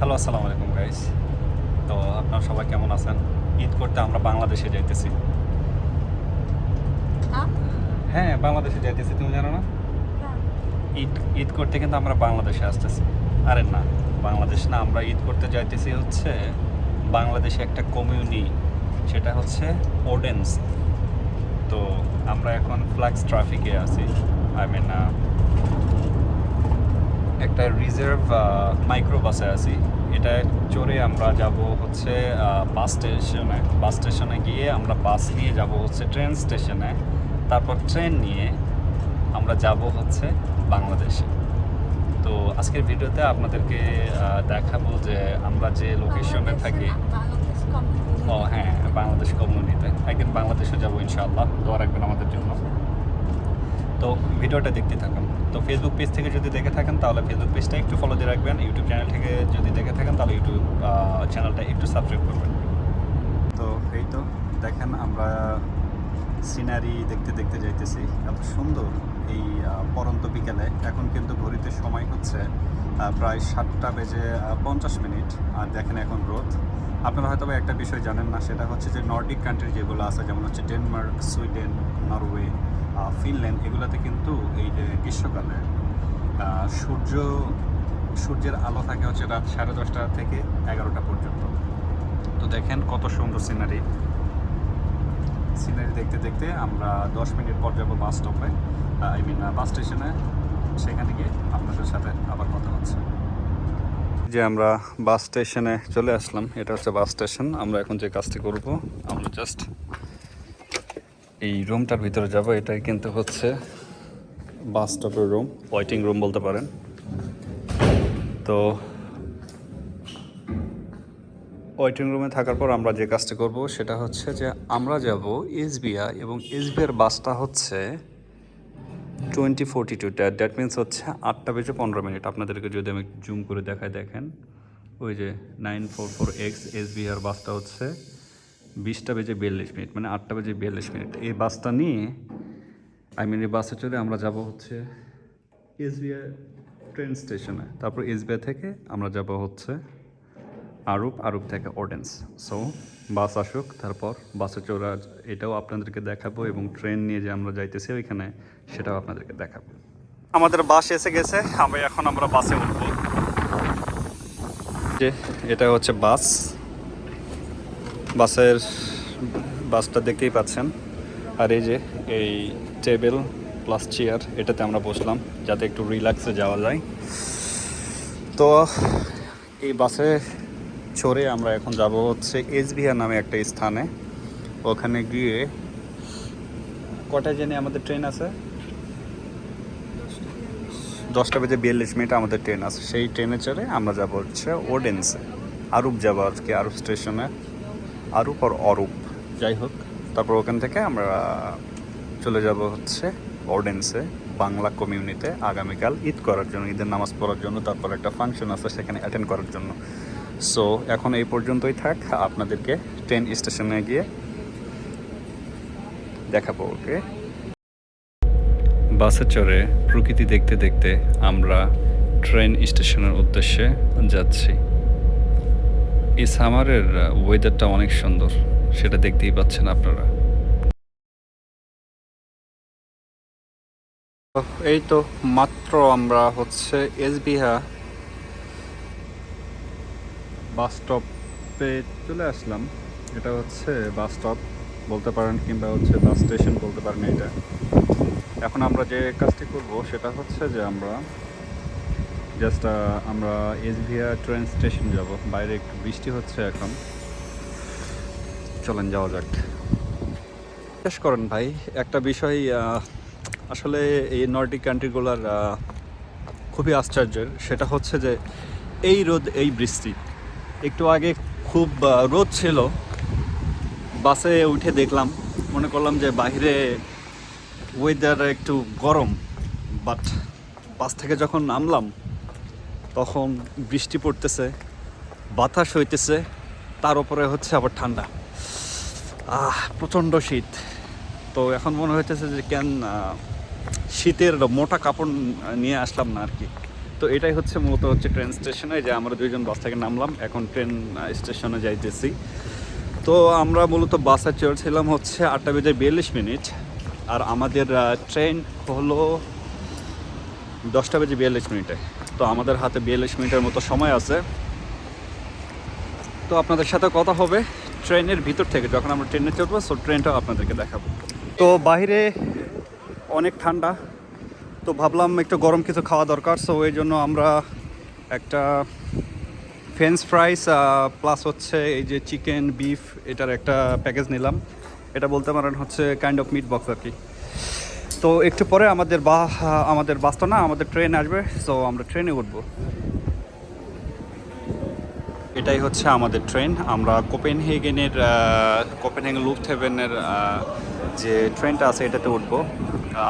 Hello আসসালামু আলাইকুম guys তো আপনারা সবাই কেমন আছেন? ঈদ করতে আমরা বাংলাদেশে যাইতেছি। হ্যাঁ? বাংলাদেশে যাইতেছি তুমি জানো না? ঈদ ঈদ করতে কিন্তু আমরা বাংলাদেশে আসতেছি। আরে না বাংলাদেশ না আমরা ঈদ করতে যাইতেছি হচ্ছে বাংলাদেশে একটা কমিউনি সেটা হচ্ছে ওডেন্স তো আমরা এখন ফ্ল্যাক্স ট্রাফিকে আছি। আই মিন একটা রিজার্ভ মাইক্রো বাসে আছি। এটা চড়ে আমরা যাব হচ্ছে বাস স্টেশনে বাস স্টেশনে গিয়ে আমরা বাস নিয়ে যাব হচ্ছে ট্রেন স্টেশনে তারপর ট্রেন নিয়ে আমরা যাব হচ্ছে বাংলাদেশে। তো আজকের ভিডিওতে আপনাদেরকে দেখাবো যে আমরা যে লোকেশনে থাকি। ও হ্যাঁ বাংলাদেশ কমিউনিতে একদিন বাংলাদেশে যাব ইনশাআল্লাহ। দোয়া রাখবেন আমাদের জন্য। তো ভিডিওটা দেখতে থাকুন। তো ফেসবুক পেজ থেকে যদি দেখে থাকেন, তাহলে ফেসবুক পেজটা একটু ফলো দিয়ে রাখবেন। ইউটিউব চ্যানেল থেকে যদি দেখে থাকেন, তাহলে ইউটিউব চ্যানেলটা একটু সাবস্ক্রাইব করবেন। তো এই তো, দেখেন আমরা সিনারি দেখতে দেখতে যাইতেছি। এত সুন্দর এই পরন্ত বিকেলে। এখন কিন্তু ঘড়িতে সময় হচ্ছে প্রায় সাতটা বেজে পঞ্চাশ মিনিট। আর দেখেন এখন রোদ। আপনারা হয়তো একটা বিষয় জানেন না, সেটা হচ্ছে যে নর্ডিক কান্ট্রি যেগুলো আছে, যেমন হচ্ছে ডেনমার্ক সুইডেন নরওয়ে ফিনল্যান্ড এগুলোতে কিন্তু এই যে গ্রীষ্মকালে সূর্য, সূর্যের আলো থাকে হচ্ছে রাত সাড়ে দশটা থেকে এগারোটা পর্যন্ত। তো দেখেন কত সুন্দর সিনারি সিনারি দেখতে দেখতে আমরা দশ মিনিট পর যাব বাস স্টপে আই মিন বাস স্টেশনে সেখানে গিয়ে আপনাদের সাথে আবার কথা হচ্ছে। যে আমরা বাস স্টেশনে চলে আসলাম, এটা হচ্ছে বাস স্টেশন আমরা এখন যে কাজটি করব, আমরা জাস্ট এই রুমটার ভিতরে যাব, এটাই কিন্তু হচ্ছে বাস স্টপের রুম, ওয়েটিং রুম বলতে পারেন। তো ওয়েটিং রুমে থাকার পর আমরা যে কাজটি করব সেটা হচ্ছে যে আমরা যাব এসবিআই এবং এসবিআর বাসটা হচ্ছে twenty forty two that means হচ্ছে আটটা বেজে পনেরো মিনিট। আপনাদেরকে যদি আমি জুম করে দেখাই দেখেন, ওই যে nine four four X SBR বাসটা হচ্ছে বিশটা বেজে বিয়াল্লিশ মিনিট মানে আটটা বেজে বিয়াল্লিশ মিনিট। এই বাসটা নিয়ে আই মিন এই বাসে চড়ে আমরা যাব হচ্ছে এসবিআই ট্রেন স্টেশনে তারপর এসবিআই থেকে আমরা যাব হচ্ছে আরুপ আরুপ থেকে অর্ডেন্স সো বাস আসুক, তারপর বাসে চড়া, এটাও আপনাদেরকে দেখাবো এবং ট্রেন নিয়ে যে আমরা যাইতেছি ওইখানে, সেটাও আপনাদেরকে দেখাবো। আমাদের বাস এসে গেছে, আমরা এখন আমরা বাসে উঠবো। যে, এটা হচ্ছে বাস। বাসের বাসটা দেখতেই পাচ্ছেন। আর এই যে, এই টেবিল প্লাস চেয়ার, এটাতে আমরা বসলাম, যাতে একটু রিল্যাক্সে যাওয়া যায়। তো এই বাসে চড়ে আমরা এখন যাব হচ্ছে এসবিআর নামে একটা স্থানে। ওখানে গিয়ে কটায় জেনে আমাদের ট্রেন আছে? দশটা বেজে বিয়াল্লিশ মিনিট আমাদের ট্রেন আছে। সেই ট্রেনে চড়ে আমরা যাব হচ্ছে ওডেন্সে আরুপ যাব আজকে আরুপ স্টেশনে। আরুপ আর অরূপ। যাই হোক। তারপর ওখান থেকে আমরা চলে যাব হচ্ছে অর্ডেন্সে বাংলা কমিউনিতে আগামীকাল ঈদ করার জন্য ঈদের নামাজ পড়ার জন্য তারপর একটা ফাংশন আছে সেখানে অ্যাটেন্ড করার জন্য। সো এখন এই পর্যন্তই থাক। আপনাদেরকে ট্রেন স্টেশনে গিয়ে দেখাবো ওকে বাসে চড়ে প্রকৃতি দেখতে দেখতে আমরা ট্রেন স্টেশনের উদ্দেশ্যে যাচ্ছি। এই সামারের ওয়েদারটা অনেক সুন্দর। সেটা দেখতেই পাচ্ছেন আপনারা। এই তো মাত্র আমরা হচ্ছে এসবিহা বাস স্টপে চলে আসলাম। এটা হচ্ছে বাস স্টপ বলতে পারেন কিংবা হচ্ছে বাস স্টেশন বলতে পারেন এটা এখন আমরা যে কাজটি করব সেটা হচ্ছে যে আমরা জাস্ট আমরা এসভিয়া ট্রেন স্টেশন যাব। বাইরে একটু বৃষ্টি হচ্ছে এখন। চলেন, যাওয়া যাক। শেষ করেন ভাই, একটা বিষয় আসলে এই নর্ডিক কান্ট্রিগুলোর খুবই আশ্চর্যের। সেটা হচ্ছে যে, এই রোদ, এই বৃষ্টি। একটু আগে খুব রোদ ছিল। বাসে উঠে দেখলাম, মনে করলাম যে বাইরে ওয়েদার একটু গরম। বাট বাস থেকে যখন নামলাম তখন বৃষ্টি পড়তেছে, বাতাস হইতেছে, তার উপরে হচ্ছে আবার ঠান্ডা। আহ, প্রচণ্ড শীত। তো এখন মনে হইতেছে যে কেন শীতের মোটা কাপড় নিয়ে আসলাম না আর কি তো এটাই হচ্ছে মূলত হচ্ছে ট্রেন স্টেশনে যে আমরা দুইজন বাস থেকে নামলাম, এখন ট্রেন স্টেশনে যাইতেছি। তো আমরা মূলত বাসে চড়ছিলাম হচ্ছে আটটা বেজে বিয়াল্লিশ মিনিট, আর আমাদের ট্রেন হলো দশটা বেজে বিয়াল্লিশ মিনিটে। তো আমাদের হাতে বিয়াল্লিশ মিনিটের মতো সময় আছে। তো আপনাদের সাথে কথা হবে ট্রেনের ভিতর থেকে, যখন আমরা ট্রেনে চড়বো সো ট্রেনটাও আপনাদেরকে দেখাবো। তো বাইরে অনেক ঠান্ডা, তো ভাবলাম একটু গরম কিছু খাওয়া দরকার সো এই জন্য আমরা একটা ফ্রেঞ্চ ফ্রাইস প্লাস হচ্ছে এই যে চিকেন বিফ এটার একটা প্যাকেজ নিলাম। এটা বলতে পারেন হচ্ছে কাইন্ড অফ মিট বক্স আর কি। তো একটু পরে আমাদের বা, আমাদের বাসটা না, আমাদের ট্রেন আসবে সো আমরা ট্রেনে উঠবো। এটাই হচ্ছে আমাদের ট্রেন আমরা কোপেনহেগেনের কোপেনহেগেন লুফ হেভেনের যে ট্রেনটা আছে, এটাতে উঠবো।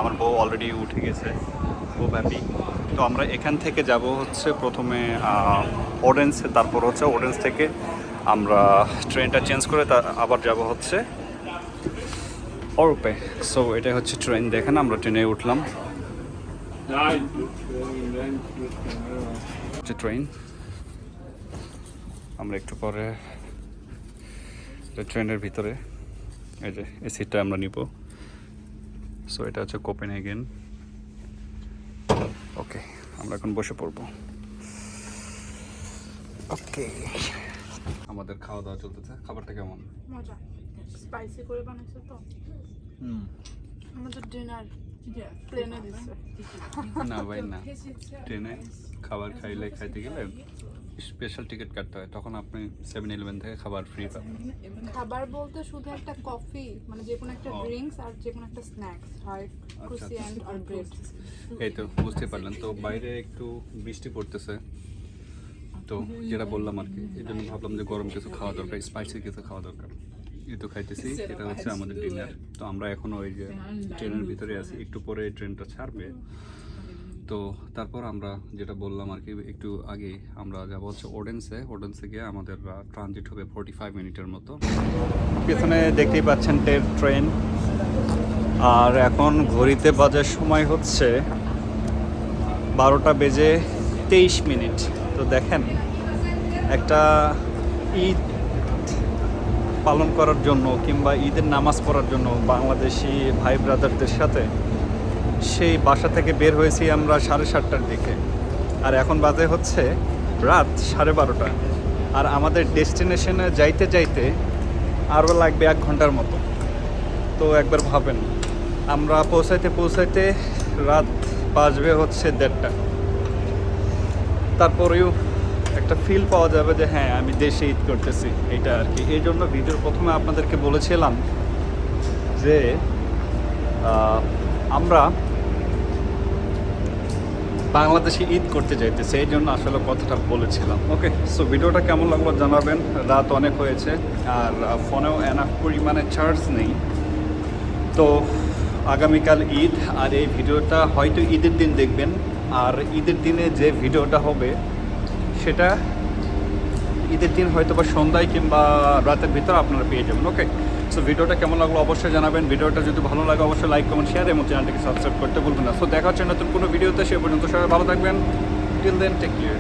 আমার বউ অলরেডি উঠে গেছে, খুব তো আমরা এখান থেকে যাব হচ্ছে প্রথমে ওডেন্স তারপর হচ্ছে ওডেন্স থেকে আমরা ট্রেনটা চেঞ্জ করে আবার যাব হচ্ছে অরূপে। সো এটাই হচ্ছে ট্রেন দেখেন, আমরা ট্রেনে উঠলাম। ট্রেন আমরা একটু পরে ট্রেনের ভিতরে, এই যে, এই সিটটা আমরা নিব। সো এটা হচ্ছে কোপেন এগেন ওকে আমরা এখন বসে পড়ব। ওকে আমাদের খাওয়া দাওয়া চলতেছে। খাবারটা কেমন? মজা। স্পাইসি করে বানাইছে তো। আমাদের ডিনার প্লেনে দিচ্ছে না ভাই না। ট্রেনে খাবার খাইলে খাইতে গেলে স্পেশাল টিকিট কাটতে হয়। তখন আপনি সেভেন ইলেভেন থেকে খাবার ফ্রি পাবেন। খাবার বলতে শুধু একটা কফি মানে যে কোনো একটা ড্রিঙ্কস আর যে কোনো একটা স্ন্যাক্স হয় আর ব্রেড এই তো বুঝতে পারলেন। তো বাইরে একটু বৃষ্টি পড়তেছে। তো যেটা বললাম আর কি এই জন্য ভাবলাম যে গরম কিছু খাওয়া দরকার স্পাইসি কিছু খাওয়া দরকার। এই তো খাইতেছি এটা হচ্ছে আমাদের ডিনার তো আমরা এখন ওই যে ট্রেনের ভিতরে আছি একটু পরে ট্রেনটা ছাড়বে। তো তারপর আমরা যেটা বললাম আর কি একটু আগে আমরা যাব হচ্ছে ওডেন্সে ওডেন্সে গিয়ে আমাদের ট্রানজিট হবে ফোর্টি ফাইভ মিনিটের মতো। পেছনে দেখতেই পাচ্ছেন ট্রেন আর এখন ঘড়িতে বাজার সময় হচ্ছে বারোটা বেজে তেইশ মিনিট। তো দেখেন একটা ঈদ পালন করার জন্য কিংবা ঈদের নামাজ পড়ার জন্য বাংলাদেশি ভাই ব্রাদারদের সাথে, সেই বাসা থেকে বের হয়েছি আমরা সাড়ে সাতটার দিকে। আর এখন বাজে হচ্ছে রাত সাড়ে বারোটা। আর আমাদের ডেস্টিনেশনে যাইতে যাইতে আরও লাগবে এক ঘণ্টার মতো। তো একবার ভাবেন, আমরা পৌঁছাইতে পৌঁছাইতে রাত বাজবে হচ্ছে দেড়টা। তারপরেও একটা ফিল পাওয়া যাবে যে হ্যাঁ আমি দেশে ঈদ করতেছি এটা আর কি। এই জন্য ভিডিওর প্রথমে আপনাদেরকে বলেছিলাম যে আমরা বাংলাদেশে ঈদ করতে যাইতেছি, এই জন্য আসলে কথাটা বলেছিলাম। ওকে সো ভিডিওটা কেমন লাগল জানাবেন। রাত অনেক হয়েছে, আর ফোনেও এনাফ পরিমাণে চার্জ নেই। তো আগামীকাল ঈদ, আর এই ভিডিওটা হয়তো ঈদের দিন দেখবেন, আর ঈদের দিনে যে ভিডিওটা হবে সেটা ঈদের দিন হয়তো বা সন্ধ্যায় কিংবা রাতের ভিতরে আপনারা পেয়ে যাবেন ওকে সো ভিডিওটা কেমন লাগল অবশ্যই জানাবেন। ভিডিওটা যদি ভালো লাগে, অবশ্যই লাইক কমেন্ট শেয়ার এবং চ্যানেলটিকে সাবস্ক্রাইব করতে ভুলবেন না। সো দেখা হচ্ছে নতুন কোনো ভিডিওতে, সে পর্যন্ত সবাই ভালো থাকবেন। Till then take care